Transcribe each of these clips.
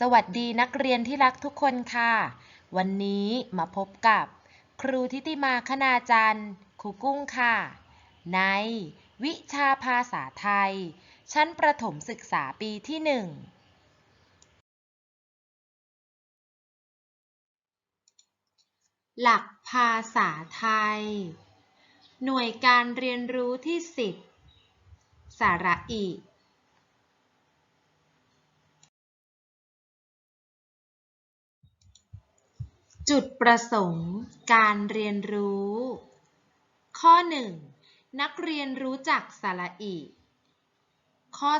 สวัสดีนักเรียนที่รักทุกคนค่ะ วันนี้มาพบกับ ครูทิติมาคณาจันทร์ครูกุ้งค่ะ ใน วิชาภาษาไทย ชั้นประถมศึกษาปีที่หนึ่งหลักภาษาไทย หน่วยการเรียนรู้ที่ 10 สาระอี จุดประสงค์การเรียนรู้ ข้อ 1 นักเรียนรู้จักสระอี ข้อ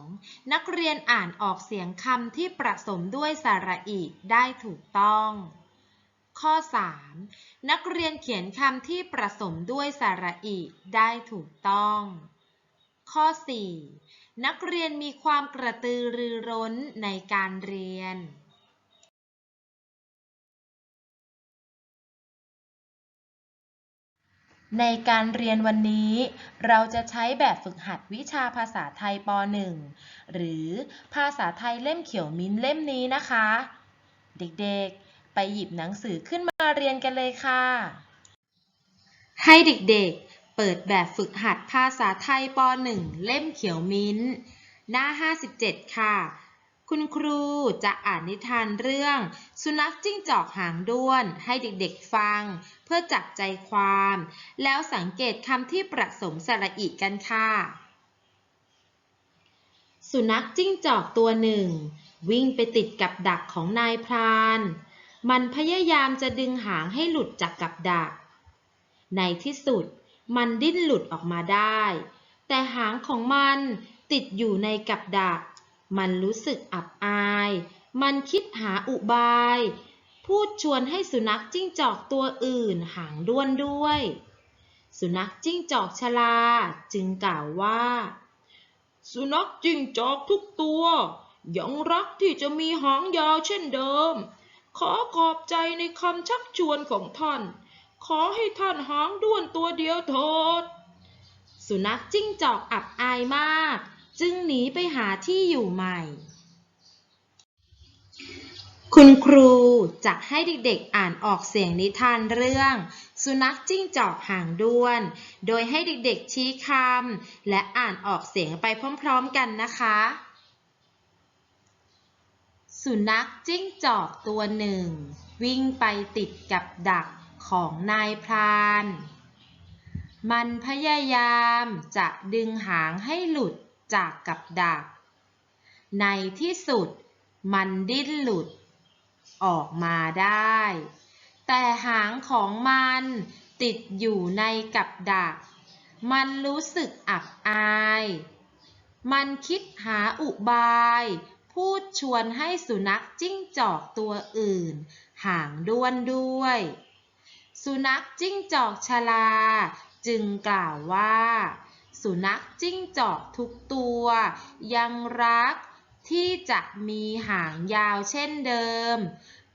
2 นักเรียนอ่านออกเสียงคำที่ประสมด้วยสระอีได้ถูกต้อง ข้อ 3 นักเรียนเขียนคำที่ประสมด้วยสระอีได้ถูกต้อง ข้อ 4 นักเรียนมีความกระตือรือร้นในการเรียน ในการเรียนวันนี้ เราจะใช้แบบฝึกหัดวิชาภาษาไทยป .1 หรือภาษาไทยเล่มเขียวมิ้นเล่มนี้นะคะ เด็กๆ ไปหยิบหนังสือขึ้นมาเรียนกันเลยค่ะ ให้เด็กๆ เปิดแบบฝึกหัดภาษาไทยป .1 เล่มเขียวมิ้น หน้า 57 ค่ะ คุณครูจะอ่านนิทานเรื่อง สุนัขจิ้งจอกหางด้วนให้เด็กๆฟัง เพื่อจับใจความ แล้วสังเกตคำที่ประสมสระอีกันค่ะ สุนัขจิ้งจอกตัวหนึ่ง วิ่งไปติดกับดักของนายพราน มันพยายามจะดึงหางให้หลุดจากกับดัก ในที่สุดมันดิ้นหลุดออกมาได้ แต่หางของมันติดอยู่ในกับดัก มันรู้สึกอับอาย มันคิดหาอุบาย พูดชวนให้สุนัขจิ้งจอกตัวอื่นหางด้วนด้วย สุนัขจิ้งจอกชลาจึงกล่าวว่า สุนัขจิ้งจอกทุกตัวยังรักที่จะมีหางยาวเช่นเดิม ขอขอบใจในคำชักชวนของท่าน ขอให้ท่านหางด้วนตัวเดียวเถิด สุนัขจิ้งจอกอับอายมาก จึงหนีไปหาที่อยู่ใหม่ คุณครูจะให้เด็กๆอ่านออกเสียงนิทานเรื่อง สุนัขจิ้งจอกหางด้วน โดยให้เด็กๆชี้คำและอ่านออกเสียงไปพร้อมๆกันนะคะ สุนัขจิ้งจอกตัวหนึ่ง วิ่งไปติดกับดักของนายพรานมันพยายามจะดึงหางให้หลุด จากกับดัก ในที่สุดมันดิ้นหลุด ออกมาได้ แต่หางของมันติดอยู่ในกับดัก มันรู้สึกอับอาย มันคิดหาอุบาย พูดชวนให้สุนัขจิ้งจอกตัวอื่น หางด้วนด้วย สุนัขจิ้งจอกชลา จึงกล่าวว่า สุนัขจิ้งจอกทุกตัว ยังรักที่จะมีหางยาวเช่นเดิม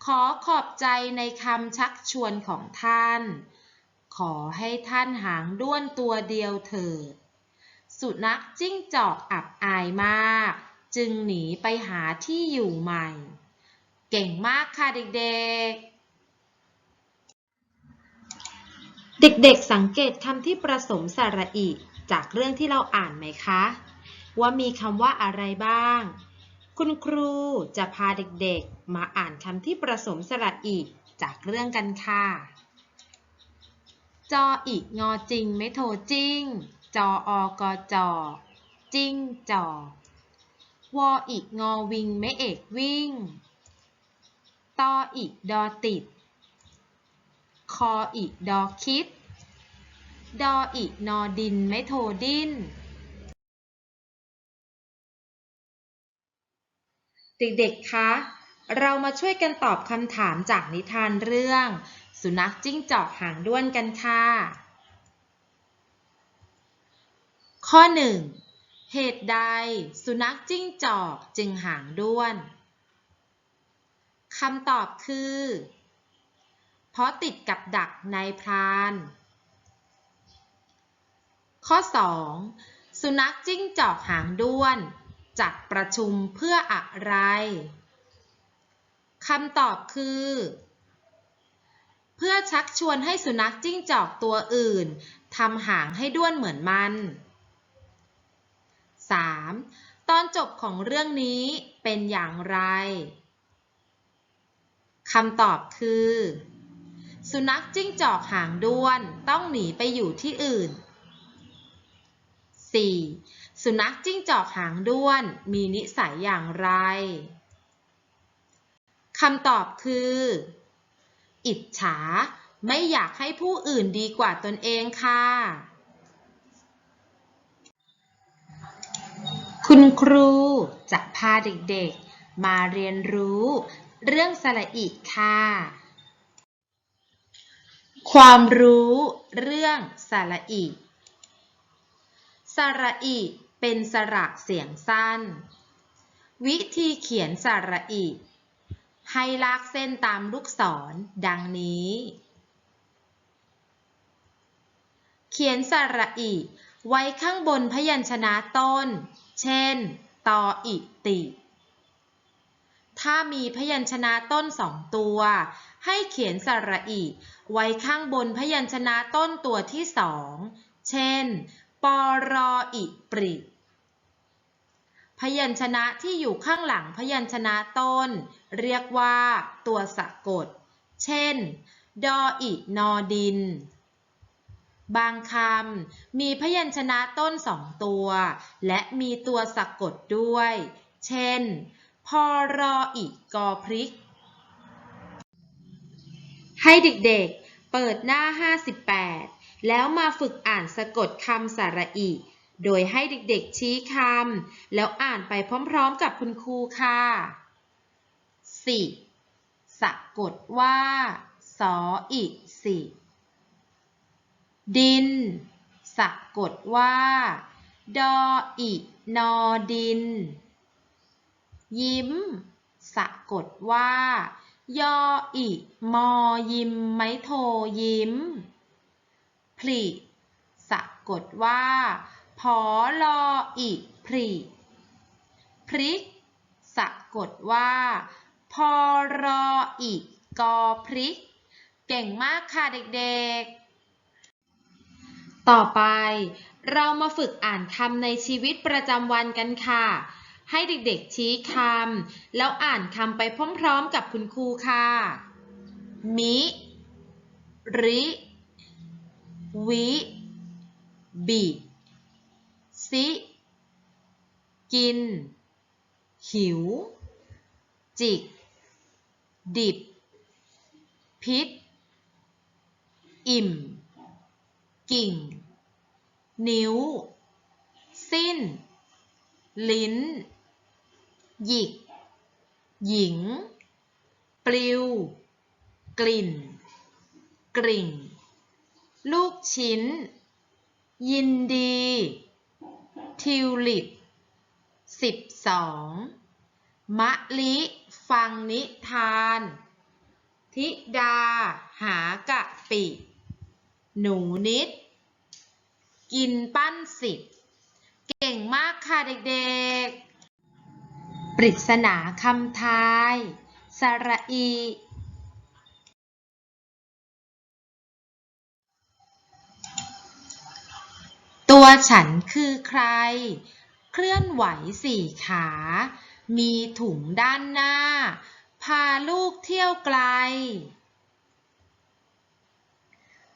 ขอขอบใจในคำชักชวนของท่าน ขอให้ท่านหางด้วนตัวเดียวเถิด สุนัขจิ้งจอกอับอายมาก จึงหนีไปหาที่อยู่ใหม่ เก่งมากค่ะเด็กๆเด็กๆ สังเกตคำที่ประสมสระอี จากเรื่องที่เราอ่านไหมคะ ว่ามีคำว่าอะไรบ้าง คุณครูจะพาเด็กๆ มาอ่านคำที่ประสมสระอีกจากเรื่องกันค่ะ จออีกงอจริงไม่โทจริง จออกอจอจิ้งจอวออีกงอวิงไม่เอกวิ่ง ตออีกดอติด คออีกดอคิด ดออีนอดิน ไม่โทดิ้น เด็กๆ คะ เรามาช่วยกันตอบคำถามจากนิทานเรื่อง สุนัขจิ้งจอกหางด้วนกันค่ะ ข้อ 1. เหตุใดสุนัขจิ้งจอกจึงหางด้วนคำตอบคือ เพราะติดกับดักนายพราน ข้อ 2. สุนัขจิ้งจอกหางด้วน จัดประชุมเพื่ออะไรคำตอบคือ เพื่อชักชวนให้สุนัขจิ้งจอกตัวอื่นทำหางให้ด้วนเหมือนมัน 3. ตอนจบของเรื่องนี้เป็นอย่างไรคำตอบคือ สุนัขจิ้งจอกหางด้วนต้องหนีไปอยู่ที่อื่น 4. สุนัขจิ้งจอกหางด้วน มีนิสัยอย่างไรคำตอบคือ อิจฉา ไม่อยากให้ผู้อื่นดีกว่าตนเองค่ะ คุณครูจะพาเด็กๆ มาเรียนรู้ เรื่องสระอิค่ะ ความรู้เรื่องสระอิ สระอิเป็นสระเสียงสั้น วิธีเขียนสระอิให้ลากเส้นตามลูกศรดังนี้ เขียนสระอิไว้ข้างบนพยัญชนะต้น เช่น ตออิติ ถ้ามีพยัญชนะต้นสองตัว ให้เขียนสระอิไว้ข้างบนพยัญชนะต้นตัวที่สอง เช่น ปรออิปริ พยัญชนะที่อยู่ข้างหลังพยัญชนะต้น เรียกว่าตัวสะกด เช่น ดออินอดิน บางคำมีพยัญชนะต้นสองตัว และมีตัวสะกดด้วย เช่น พอรออิกอพริก ให้เด็กๆเปิดหน้า 58 แล้วมาฝึกอ่านสะกดคำสระอิโดยให้เด็กๆชี้คำ แล้วอ่านไปพร้อมๆกับคุณครูค่ะสิสะกดว่าสออิสิดิน สะกดว่า ดออินอดิน ยิ้ม สะกดว่า ยออิมอยิมไม้โทยิ้ม ผลิสะกดว่าพอลออิผลิพริก สะกดว่า พอรออิกอพริก เก่งมากค่ะเด็กๆ ต่อไปเรามาฝึกอ่านคำในชีวิตประจำวันกันค่ะ ให้เด็กๆชี้คำแล้วอ่านคำไปพร้อมๆกับคุณครูค่ะ มิ ริ วิบิซิกิน หิว จิก ดิบ พิษ อิ่ม กิ่ง นิ้ว สิ้น ลิ้น หยิก หญิง ปลิว กลิ่น กริ่ง ลูกชิ้น ยินดี ทิวลิปสิบสองมะลิ ฟังนิทาน ธิดา หากะปิ หนูนิด กินปั้นสิบ เก่งมากค่ะเด็กๆ ปริศนาคำทาย สระอี ตัวฉันคือใคร เคลื่อนไหวสี่ขา มีถุงด้านหน้า พาลูกเที่ยวไกล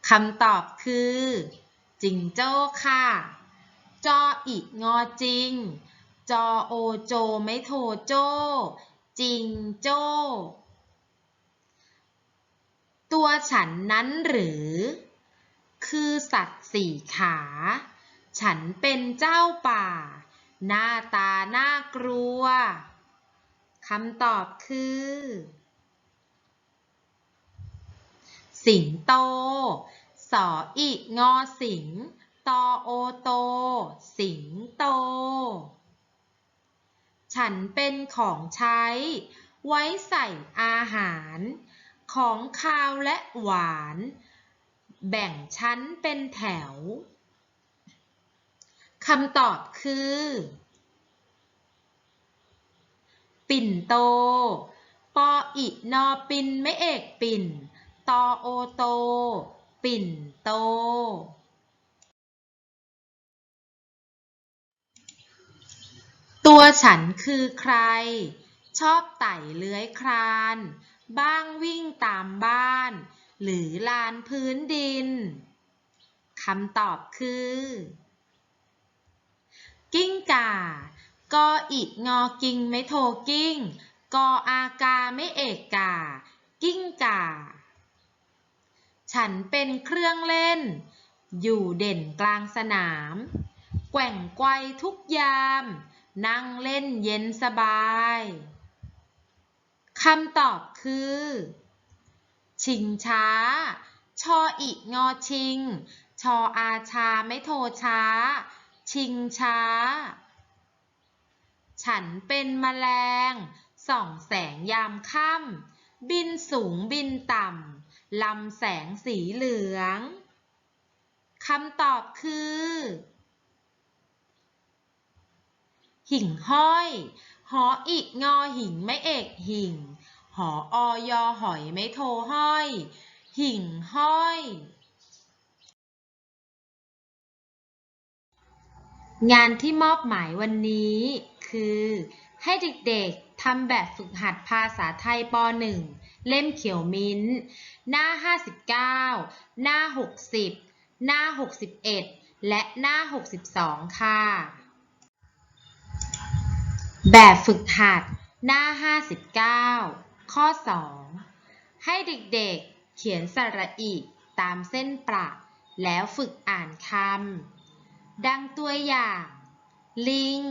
คำตอบคือจิงโจ้ค่ะ จออีกงอจริง จอโอโจไม่โทโจ้จิงโจ้ ตัวฉันนั้นหรือ คือสัตว์สี่ขา ฉันเป็นเจ้าป่า หน้าตาน่ากลัว คำตอบคือ สิงโต สออีงอสิง ตอโอโต สิงโต ฉันเป็นของใช้ ไว้ใส่อาหาร ของคาวและหวาน แบ่งชั้นเป็นแถว คำตอบคือ ปิ่นโต ปออินอปินไม่เอกปิ่น ตอโอโต ปิ่นโต ตัวฉันคือใคร ชอบไต่เลื้อยคลาน บ้างวิ่งตามบ้าน หรือลานพื้นดิน คำตอบคือ กิ้งก่ากออิงอกิงไม่โทกิ้ง กออากาไม่เอกกา กิ้งก่า ฉันเป็นเครื่องเล่น อยู่เด่นกลางสนาม แกว่งไกวทุกยาม นั่งเล่นเย็นสบายคำตอบคือ ชิงช้า ชออิงอชิง ชออาชาไม่โทช้า ชิงช้า ฉันเป็นแมลง ส่องแสงยามค่ำบินสูงบินต่ำลำแสงสีเหลืองคำตอบคือ หิ่งห้อย หออีกงอหิ่งไม่เอกหิ่ง หออยอหอยไม่โทห้อย หิ่งห้อย งานที่มอบหมายวันนี้คือ ให้เด็กๆทำแบบฝึกหัดภาษาไทยป .1 เล่มเขียวมิ้น หน้า 59 หน้า 60 หน้า 61 และหน้า 62 ค่ะ แบบฝึกหัดหน้า 59 ข้อ 2 ให้เด็กๆเขียนสระอีตามเส้นประ แล้วฝึกอ่านคำ ดังตัวอย่าง ลิง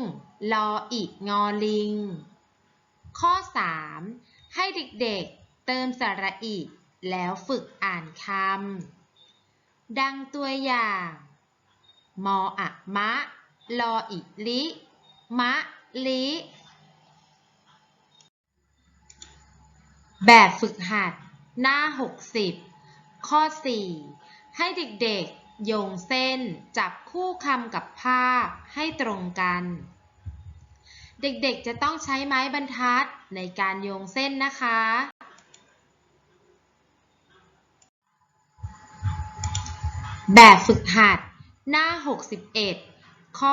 ลออีกงอลิง ข้อ 3 ให้เด็กๆ เติมสระอีแล้วฝึกอ่านคำ ดังตัวอย่าง มออะมะ ลออิลิ มะลิ แบบฝึกหัด หน้า 60 ข้อ 4 ให้เด็กๆ โยงเส้น จับคู่คำกับภาพให้ตรงกัน เด็กๆจะต้องใช้ไม้บรรทัดในการโยงเส้นนะคะ แบบฝึกหัด หน้า 61 ข้อ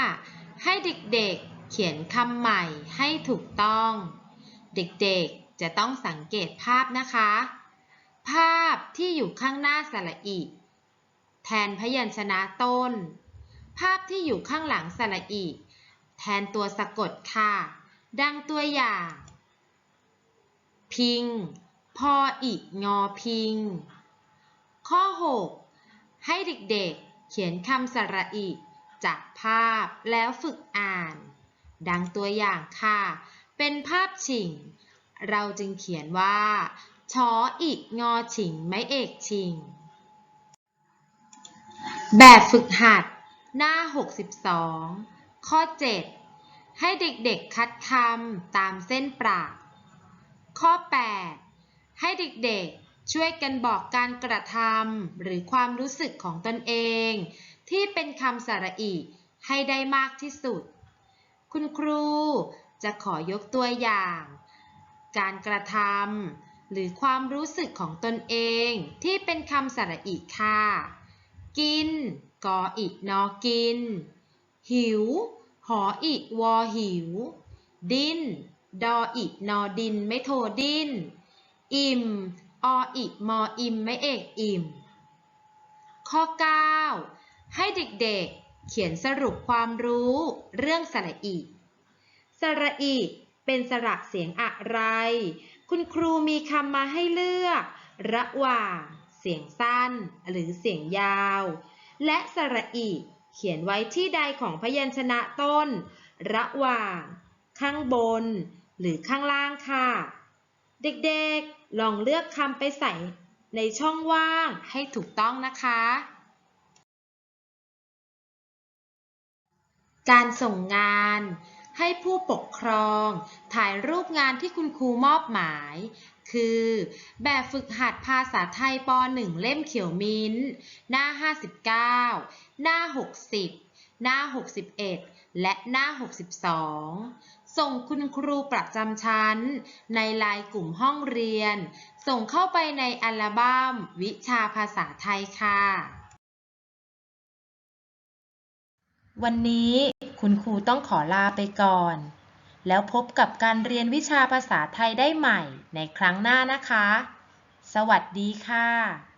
5 ให้เด็กๆเขียนคำใหม่ให้ถูกต้อง เด็กๆจะต้องสังเกตภาพนะคะ ภาพที่อยู่ข้างหน้าสระอี แทนพยัญชนะต้น ภาพที่อยู่ข้างหลังสระอีแทนตัวสะกดค่ะ ดังตัวอย่าง พิง พออีกงอพิง ข้อ 6 ให้เด็กๆ เขียนคำสระอีจากภาพแล้วฝึกอ่าน ดังตัวอย่างค่ะ เป็นภาพฉิง เราจึงเขียนว่า ชออีกงอฉิง ไม่เอกชิง แบบฝึกหัดหน้า 62 ข้อ 7 ให้เด็กๆคัดคำตามเส้นประข้อ 8 ให้เด็กๆช่วยกันบอกการกระทำหรือความรู้สึกของตนเอง ที่เป็นคำสระอีให้ได้มากที่สุด คุณครูจะขอยกตัวอย่าง การกระทำหรือความรู้สึกของตนเองที่เป็นคำสระอีค่ะ กิน กออินอกิน หิว หออิวอหิว ดิ้นดออินอดิน ไม่โทดิ้นอิ่ม ออิมออิมไม่เอกอิ่ม ข้อ 9 ให้เด็กๆ เขียนสรุปความรู้เรื่องสระอีสระอีเป็นสระเสียงอะไร คุณครูมีคำมาให้เลือก ระหว่าง เสียงสั้น หรือเสียงยาว และสระอีเขียนไว้ที่ใดของพยัญชนะต้น ระหว่าง ข้างบน หรือข้างล่างค่ะ เด็กๆ ลองเลือกคำไปใส่ในช่องว่างให้ถูกต้องนะคะ การส่งงานให้ผู้ปกครอง ถ่ายรูปงานที่คุณครูมอบหมาย คือ แบบฝึกหัดภาษาไทยป .1 เล่มเขียวมิ้นท์หน้า 59 หน้า 60 หน้า 61 และหน้า 62 ส่งคุณครูประจำชั้น ในไลน์กลุ่มห้องเรียน ส่งเข้าไปในอัลบั้มวิชาภาษาไทยค่ะ วันนี้คุณครูต้องขอลาไปก่อน แล้วพบกับการเรียนวิชาภาษาไทยได้ใหม่ในครั้งหน้านะคะ สวัสดีค่ะ